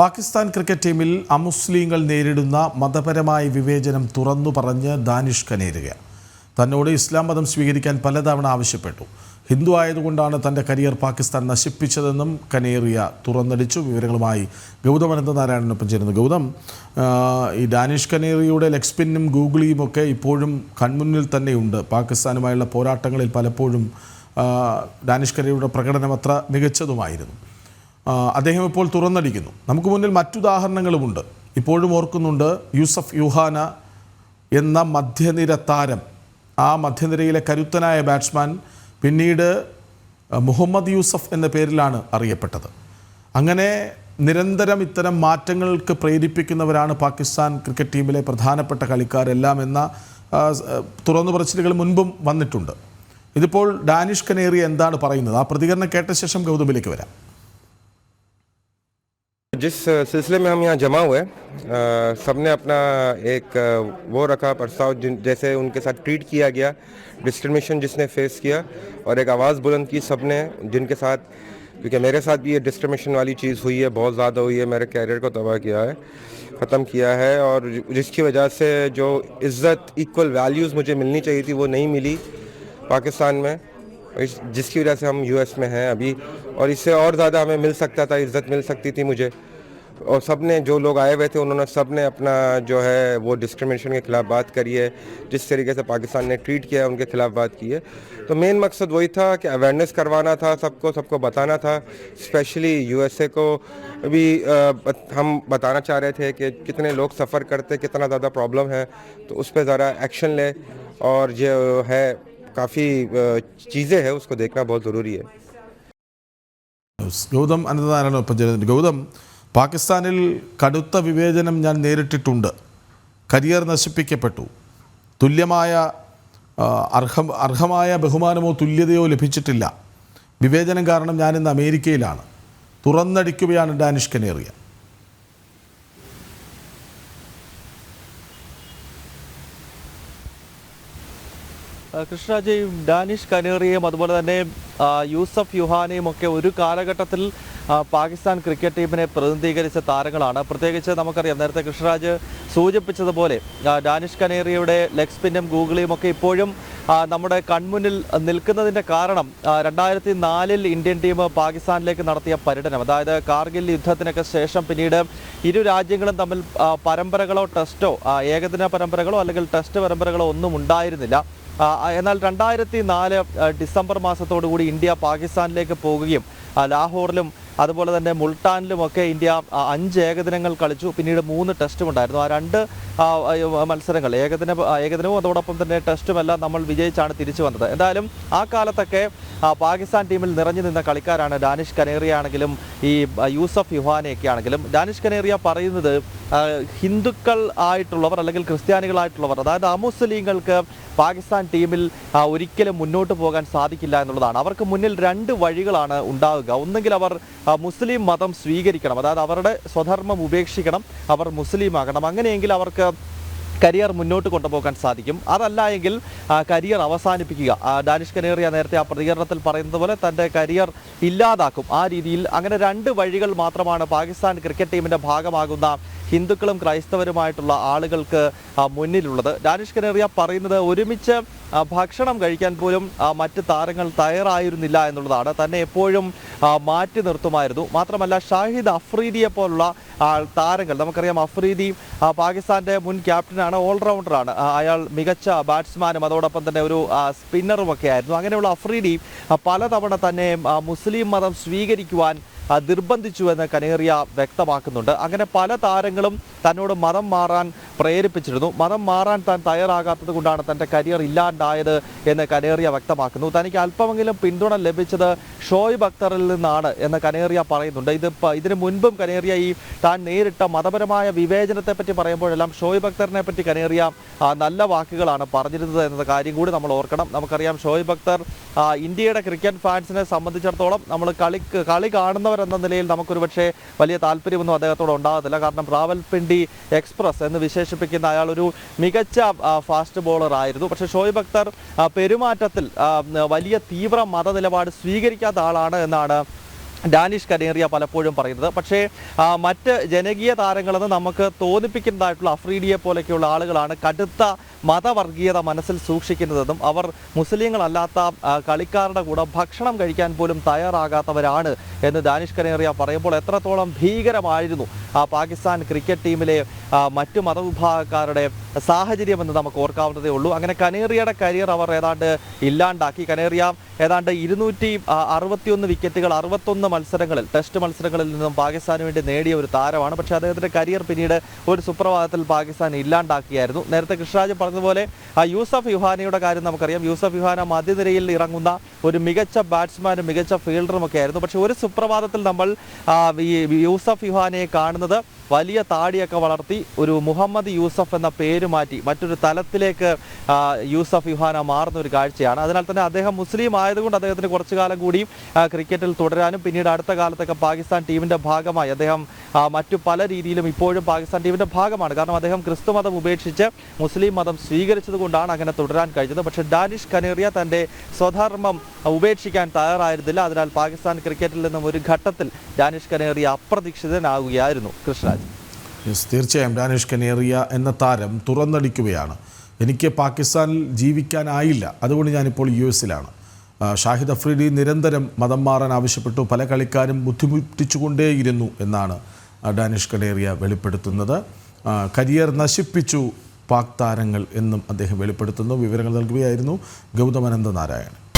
Pakistan cricket ടീമിൽ അമുസ്ലിങ്ങൾ നേരിടുന്ന മതപരമായ വിവേചനം തുറന്നു പറഞ്ഞ് ദാനിഷ് കനേരുക തന്നോട് ഇസ്ലാം മതം സ്വീകരിക്കാൻ പലതവണ ആവശ്യപ്പെട്ടു. ഹിന്ദു ആയതുകൊണ്ടാണ് തന്റെ കരിയർ പാകിസ്ഥാൻ നശിപ്പിച്ചതെന്നും കനേറിയ തുറന്നടിച്ചു. വിവരങ്ങളുമായി ഗൗതം അനന്തനാരായണനൊപ്പം ചേരുന്നു. ഗൗതം ഈ ഡാനിഷ് കനേറിയുടെ ലെഗ് സ്പിന്നും ഗൂഗിളിയും ഒക്കെ ഇപ്പോഴും കൺമുന്നിൽ തന്നെയുണ്ട്. പാകിസ്ഥാനുമായുള്ള പോരാട്ടങ്ങളിൽ പലപ്പോഴും ഡാനിഷ് കനേറിയുടെ പ്രകടനം അത്ര മികച്ചതുമായിരുന്നു. അദ്ദേഹം ഇപ്പോൾ തുറന്നടിക്കുന്നു. നമുക്ക് മുന്നിൽ മറ്റുദാഹരണങ്ങളുമുണ്ട്. ഇപ്പോഴും ഓർക്കുന്നുണ്ട് യൂസഫ് യുഹാന എന്ന മധ്യനിര താരം. ആ മധ്യനിരയിലെ കരുത്തനായ ബാറ്റ്സ്മാൻ പിന്നീട് മുഹമ്മദ് യൂസഫ് എന്ന പേരിലാണ് അറിയപ്പെട്ടത്. അങ്ങനെ നിരന്തരം ഇത്തരം മാറ്റങ്ങൾക്ക് പ്രേരിപ്പിക്കുന്നവരാണ് പാകിസ്ഥാൻ ക്രിക്കറ്റ് ടീമിലെ പ്രധാനപ്പെട്ട കളിക്കാരെല്ലാം എന്ന തുറന്നു പറച്ചിലുകൾ മുൻപും വന്നിട്ടുണ്ട്. ഇതിപ്പോൾ ഡാനിഷ് കനേറിയ എന്താണ് പറയുന്നത്? ആ പ്രതികരണം കേട്ട ശേഷം ഗൗതമിലേക്ക് വരാം. जिस सिलसिले में हम यहाँ जमा हुए अ, सबने अपना एक वो रखा प्रस्ताव जैसे उनके साथ ट्रीट किया गया डिस्क्रिमिनेशन जिसने फेस किया और एक आवाज़ बुलंद की सबने जिनके साथ क्योंकि मेरे साथ भी ये डिस्क्रिमिनेशन वाली चीज़ हुई है बहुत ज़्यादा हुई है मेरे कैरियर को तबाह किया है ख़त्म किया है और जिसकी वजह से जो इज़्ज़त इक्वल वैल्यूज़ मुझे मिलनी चाहिए थी वो नहीं मिली पाकिस्तान में। इस- जिसकी वजह से हम यूएस में हैं अभी, और इससे और ज़्यादा हमें मिल सकता था, इज़्ज़त मिल सकती थी मुझे। और सबने जो लोग आए हुए थे, उन्होंने सबने अपना जो है, वो डिस्क्रिमिनेशन के खिलाफ बात करी है, जिस तरीके से पाकिस्तान ने ट्रीट किया है, उनके खिलाफ बात की है। तो मेन मकसद वही था कि अवेयरनेस करवाना था सबको सबको बताना था स्पेशली यूएसए को। भी बत- हम बताना चाह रहे थे कि कितने लोग सफ़र करते, कितना ज़्यादा प्रॉब्लम है तो उस पर ज़रा एक्शन ले, और जो है काफ़ी चीज़ें हैं उसको देखना बहुत ज़रूरी है ന്യൂസ് ഗൗതം അനന്തനാരായണനൊപ്പം ചേരുന്നുണ്ട് ഗൗതം പാകിസ്ഥാനിൽ കടുത്ത വിവേചനം ഞാൻ നേരിട്ടിട്ടുണ്ട് കരിയർ നശിപ്പിക്കപ്പെട്ടു തുല്യമായ ആ, അർഹം അർഹമായ ബഹുമാനമോ തുല്യതയോ ലഭിച്ചിട്ടില്ല വിവേചനം കാരണം ഞാനിന്ന് അമേരിക്കയിലാണ് തുറന്നടിക്കുകയാണ് ഡാനിഷ് കനേറിയ ആ, കൃഷ്ണരാജയും ഡാനിഷ് കനേറിയും അതുപോലെ തന്നെ യൂസഫ് യുഹാനെയും ഒക്കെ ഒരു കാലഘട്ടത്തിൽ പാകിസ്ഥാൻ ക്രിക്കറ്റ് ടീമിനെ പ്രതിനിധീകരിച്ച താരങ്ങളാണ്. പ്രത്യേകിച്ച് നമുക്കറിയാം നേരത്തെ കൃഷ്ണരാജ് സൂചിപ്പിച്ചതുപോലെ ഡാനിഷ് കനേറിയയുടെ ലെഗ് സ്പിന്നും ഗൂഗിളിയും ഒക്കെ ഇപ്പോഴും നമ്മുടെ കൺമുന്നിൽ നിൽക്കുന്നതിന്റെ കാരണം രണ്ടായിരത്തി നാലിൽ ഇന്ത്യൻ ടീം പാകിസ്ഥാനിലേക്ക് നടത്തിയ പര്യടനം. അതായത് കാർഗിൽ യുദ്ധത്തിനൊക്കെ ശേഷം പിന്നീട് ഇരു രാജ്യങ്ങളും തമ്മിൽ പരമ്പരകളോ ടെസ്റ്റോ ഏകദിന പരമ്പരകളോ അല്ലെങ്കിൽ ടെസ്റ്റ് പരമ്പരകളോ ഒന്നും ഉണ്ടായിരുന്നില്ല. എന്നാൽ രണ്ടായിരത്തി നാല് ഡിസംബർ മാസത്തോടുകൂടി ഇന്ത്യ പാകിസ്ഥാനിലേക്ക് പോകുകയും ലാഹോറിലും അതുപോലെ തന്നെ മുൾട്ടാനിലുമൊക്കെ ഇന്ത്യ അഞ്ച് ഏകദിനങ്ങൾ കളിച്ചു. പിന്നീട് മൂന്ന് ടെസ്റ്റും ഉണ്ടായിരുന്നു. ആ രണ്ട് മത്സരങ്ങൾ ഏകദിന ഏകദിനവും അതോടൊപ്പം തന്നെ ടെസ്റ്റുമെല്ലാം നമ്മൾ വിജയിച്ചാണ് തിരിച്ചു വന്നത്. എന്തായാലും ആ കാലത്തൊക്കെ പാകിസ്ഥാൻ ടീമിൽ നിറഞ്ഞു നിന്ന കളിക്കാരാണ് ഡാനിഷ് കനേറിയ ആണെങ്കിലും ഈ യൂസഫ് യുഹാനെയൊക്കെ ആണെങ്കിലും ഡാനിഷ് കനേറിയ പറയുന്നത് ഹിന്ദുക്കൾ ആയിട്ടുള്ളവർ അല്ലെങ്കിൽ ക്രിസ്ത്യാനികളായിട്ടുള്ളവർ അതായത് അമുസ്ലിങ്ങൾക്ക് പാകിസ്ഥാൻ ടീമിൽ ഒരിക്കലും മുന്നോട്ട് പോകാൻ സാധിക്കില്ല എന്നുള്ളതാണ്. അവർക്ക് മുന്നിൽ രണ്ട് വഴികളാണ് ഉണ്ടാവുക. ഒന്നെങ്കിൽ അവർ മുസ്ലിം മതം സ്വീകരിക്കണം. അതായത് അവരുടെ സ്വധർമ്മം ഉപേക്ഷിക്കണം. അവർ മുസ്ലിം ആകണം അങ്ങനെയെങ്കിൽ അവർക്ക് കരിയർ മുന്നോട്ട് കൊണ്ടുപോകാൻ സാധിക്കും. അതല്ല എങ്കിൽ കരിയർ അവസാനിപ്പിക്കുക. ഡാനിഷ് കനേറിയ നേരത്തെ ആ പ്രതികരണത്തിൽ പറയുന്നത് പോലെ തന്റെ കരിയർ ഇല്ലാതാക്കും. ആ രീതിയിൽ അങ്ങനെ രണ്ട് വഴികൾ മാത്രമാണ് പാകിസ്ഥാൻ ക്രിക്കറ്റ് ടീമിന്റെ ഭാഗമാകുന്ന ഹിന്ദുക്കളും ക്രൈസ്തവരുമായിട്ടുള്ള ആളുകൾക്ക് മുന്നിലുള്ളത്. ഡാനിഷ് കനേറിയ പറയുന്നത് ഒരുമിച്ച് ഭക്ഷണം കഴിക്കാൻ പോലും മറ്റ് താരങ്ങൾ തയ്യാറായിരുന്നില്ല എന്നുള്ളതാണ്. തന്നെ എപ്പോഴും മാറ്റി നിർത്തുമായിരുന്നു. മാത്രമല്ല ഷാഹിദ് അഫ്രീദിയെ പോലുള്ള താരങ്ങൾ നമുക്കറിയാം അഫ്രീദി പാകിസ്ഥാന്റെ മുൻ ക്യാപ്റ്റനാണ് ഓൾറൗണ്ടറാണ്. അയാൾ മികച്ച ബാറ്റ്സ്മാനും അതോടൊപ്പം തന്നെ ഒരു സ്പിന്നറുമൊക്കെ ആയിരുന്നു. അങ്ങനെയുള്ള അഫ്രീദി പലതവണ തന്നെ മുസ്ലിം മതം സ്വീകരിക്കുവാൻ നിർബന്ധിച്ചു എന്ന് കനേറിയ വ്യക്തമാക്കുന്നുണ്ട്. അങ്ങനെ പല താരങ്ങളും തന്നോട് മതം മാറാൻ പ്രേരിപ്പിച്ചിരുന്നു. മതം മാറാൻ താൻ തയ്യാറാകാത്തത് കൊണ്ടാണ് തന്റെ കരിയർ ഇല്ലാണ്ടായത് എന്ന് കനേറിയ വ്യക്തമാക്കുന്നു. തനിക്ക് അല്പമെങ്കിലും പിന്തുണ ലഭിച്ചത് ഷോയിബ് അക്തറിൽ നിന്നാണ് എന്ന് കനേറിയ പറയുന്നുണ്ട്. ഇത് ഇതിനു മുൻപും കനേറിയ ഈ താൻ നേരിട്ട മതപരമായ വിവേചനത്തെ പറ്റി പറയുമ്പോഴെല്ലാം ഷോയിബ് അക്തറിനെ പറ്റി കനേറിയ നല്ല വാക്കുകളാണ് പറഞ്ഞിരുന്നത് എന്ന കാര്യം കൂടി നമ്മൾ ഓർക്കണം. നമുക്കറിയാം ഷോയിബ് അക്തർ ഇന്ത്യയുടെ ക്രിക്കറ്റ് ഫാൻസിനെ സംബന്ധിച്ചിടത്തോളം നമ്മൾ കളി കളി കാണുന്നവരെന്ന നിലയിൽ നമുക്കൊരു പക്ഷേ വലിയ താല്പര്യമൊന്നും അദ്ദേഹത്തോട് ഉണ്ടാകത്തില്ല. കാരണം റാവൽപിണ്ടി എക്സ്പ്രസ് എന്ന് വിശേഷിപ്പിക്കുന്ന അയാൾ ഒരു മികച്ച ഫാസ്റ്റ് ബോളർ ആയിരുന്നു പക്ഷേ ഷോയിബ് അക്തർ പെരുമാറ്റത്തിൽ വലിയ തീവ്ര മതനിലപാട് സ്വീകരിക്കാത്ത ആളാണ് എന്നാണ് ഡാനിഷ് കനേറിയ പലപ്പോഴും പറയുന്നത് പക്ഷേ മറ്റ് ജനകീയ താരങ്ങളെന്ന് നമുക്ക് തോന്നിപ്പിക്കുന്നതായിട്ടുള്ള അഫ്രീഡിയെ പോലെയൊക്കെയുള്ള ആളുകളാണ് കടുത്ത മതവർഗീയത മനസ്സിൽ സൂക്ഷിക്കുന്നതെന്നും അവർ മുസ്ലിങ്ങളല്ലാത്ത കളിക്കാരുടെ കൂടെ ഭക്ഷണം കഴിക്കാൻ പോലും തയ്യാറാകാത്തവരാണ് എന്ന് ഡാനിഷ് കനേറിയ പറയുമ്പോൾ എത്രത്തോളം ഭീകരമായിരുന്നു ആ പാകിസ്ഥാൻ ക്രിക്കറ്റ് ടീമിലെ മറ്റു മതവിഭാഗക്കാരുടെ സാഹചര്യമെന്ന് നമുക്ക് ഓർക്കാവുന്നതേ ഉള്ളൂ. അങ്ങനെ കനേറിയയുടെ കരിയർ അവർ ഏതാണ്ട് ഇല്ലാണ്ടാക്കി. കനേറിയ ഏതാണ്ട് ഇരുന്നൂറ്റി അറുപത്തിയൊന്ന് വിക്കറ്റുകൾ അറുപത്തൊന്ന് മത്സരങ്ങളിൽ ടെസ്റ്റ് മത്സരങ്ങളിൽ നിന്നും പാകിസ്ഥാന് വേണ്ടി നേടിയ ഒരു താരമാണ്. പക്ഷേ അദ്ദേഹത്തിന്റെ കരിയർ പിന്നീട് ഒരു സുപ്രഭാതത്തിൽ പാകിസ്ഥാൻ ഇല്ലാണ്ടാക്കിയായിരുന്നു. നേരത്തെ കൃഷ്ണരാജ് പറഞ്ഞതുപോലെ യൂസഫ് യുഹാനയുടെ കാര്യം നമുക്കറിയാം. യൂസഫ് യുഹാന മധ്യനിരയിൽ ഇറങ്ങുന്ന ഒരു മികച്ച ബാറ്റ്സ്മാനും മികച്ച ഫീൽഡറും ഒക്കെ ആയിരുന്നു. പക്ഷേ ഒരു സുപ്രഭാതത്തിൽ നമ്മൾ ഈ യൂസഫ് യുഹാനയെ കാണുന്നത് വലിയ താടിയൊക്കെ വളർത്തി ഒരു മുഹമ്മദ് യൂസഫ് എന്ന പേര് മാറ്റി മറ്റൊരു തലത്തിലേക്ക് യൂസഫ് യുഹാന മാറുന്ന ഒരു കാഴ്ചയാണ്. അതിനാൽ തന്നെ അദ്ദേഹം മുസ്ലിം ആയതുകൊണ്ട് അദ്ദേഹത്തിന് കുറച്ചു കാലം കൂടിയും ക്രിക്കറ്റിൽ തുടരാനും പിന്നീട് അടുത്ത കാലത്തൊക്കെ പാകിസ്ഥാൻ ടീമിന്റെ ഭാഗമായി. അദ്ദേഹം മറ്റു പല രീതിയിലും ഇപ്പോഴും പാകിസ്ഥാൻ ടീമിന്റെ ഭാഗമാണ്. കാരണം അദ്ദേഹം ക്രിസ്തു മതം ഉപേക്ഷിച്ച് മുസ്ലിം മതം സ്വീകരിച്ചതുകൊണ്ടാണ് അങ്ങനെ തുടരാൻ കഴിഞ്ഞത്. പക്ഷേ ഡാനിഷ് കനേറിയ തന്റെ സ്വധർമ്മം ഉപേക്ഷിക്കാൻ തയ്യാറായിരുന്നില്ല. അതിനാൽ പാകിസ്ഥാൻ ക്രിക്കറ്റിൽ നിന്നും ഒരു ഘട്ടത്തിൽ ഡാനിഷ് കനേറിയ അപ്രതീക്ഷിതനാവുകയായിരുന്നു. കൃഷ്ണരാജ്. യെസ് തീർച്ചയായും ഡാനിഷ് കനേറിയ എന്ന താരം തുറന്നടിക്കുകയാണ്. എനിക്ക് പാകിസ്ഥാനിൽ ജീവിക്കാനായില്ല. അതുകൊണ്ട് ഞാനിപ്പോൾ യു എസിലാണ്. ഷാഹിദ് അഫ്രീദി നിരന്തരം മതം മാറാൻ ആവശ്യപ്പെട്ടു. പല കളിക്കാരും ബുദ്ധിമുട്ടിച്ചുകൊണ്ടേയിരുന്നു എന്നാണ് ഡാനിഷ് കനേറിയ വെളിപ്പെടുത്തുന്നത്. കരിയർ നശിപ്പിച്ചു പാക് താരങ്ങൾ എന്നും അദ്ദേഹം വെളിപ്പെടുത്തുന്നു. വിവരങ്ങൾ നൽകുകയായിരുന്നു ഗൗതമനന്ദ നാരായണൻ.